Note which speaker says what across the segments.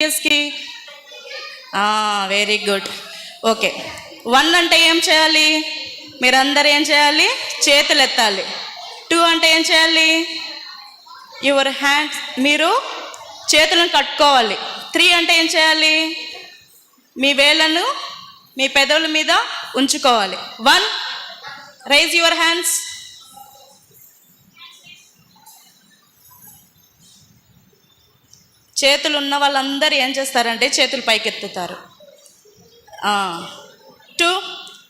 Speaker 1: కి very good okay one అంటే ఏం చేయాలి? మీరందరూ ఏం చేయాలి? చేతులు ఎత్తాలి. టూ అంటే ఏం చేయాలి? యువర్ హ్యాండ్స్ మీరు చేతులను కట్టుకోవాలి. త్రీ అంటే ఏం చేయాలి? మీ వేళ్ళను మీ పెదవుల మీద ఉంచుకోవాలి. వన్ రైజ్ యువర్ హ్యాండ్స్ చేతులు ఉన్న వాళ్ళందరూ ఏం చేస్తారంటే చేతులు పైకెత్తుతారు. Two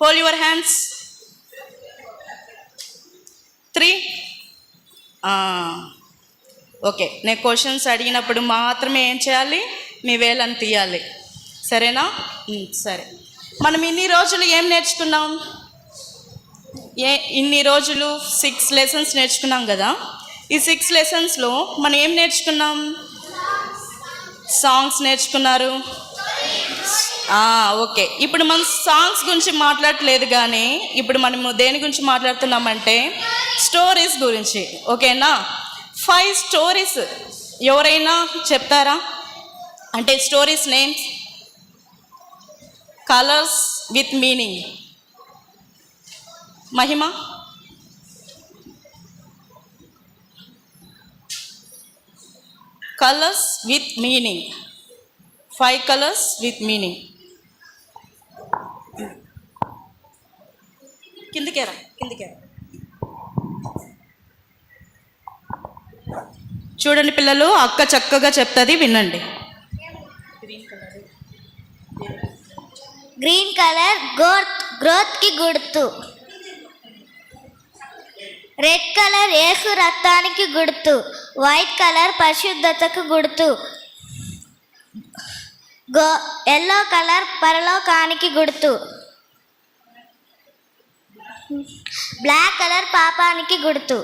Speaker 1: hold your hands three okay నేను క్వశ్చన్స్ అడిగినప్పుడు మాత్రమే ఏం చేయాలి? మీ వేలను తీయాలి. సరేనా? సరే. మనం ఇన్ని రోజులు ఏం నేర్చుకున్నాం? ఏ ఇన్ని రోజులు సిక్స్ లెసన్స్ నేర్చుకున్నాం కదా. ఈ సిక్స్ లెసన్స్లో మనం ఏం నేర్చుకున్నాం? సాంగ్స్ నేర్చుకున్నారు. ఓకే. ఇప్పుడు మనం సాంగ్స్ గురించి మాట్లాడట్లేదు కానీ ఇప్పుడు మనము దేని గురించి మాట్లాడుతున్నామంటే స్టోరీస్ గురించి. ఓకేనా? ఫైవ్ స్టోరీస్ ఎవరైనా చెప్తారా? అంటే stories names colours with meaning Mahima? Colours with meaning five colours with meaning కిందికేరా కిందికేరా చూడండి పిల్లలు అక్క చక్కగా చెప్తుంది వినండి.
Speaker 2: గ్రీన్ కలర్ గ్రోత్ గ్రోత్కి గుర్తు. రెడ్ కలర్ ఏసు రక్తానికి గుర్తు వైట్ కలర్ పరిశుద్ధతకు గుర్తు. గో ఎల్లో కలర్ పరలోకానికి గుర్తు. బ్లాక్ కలర్ పాపానికి గుర్తు.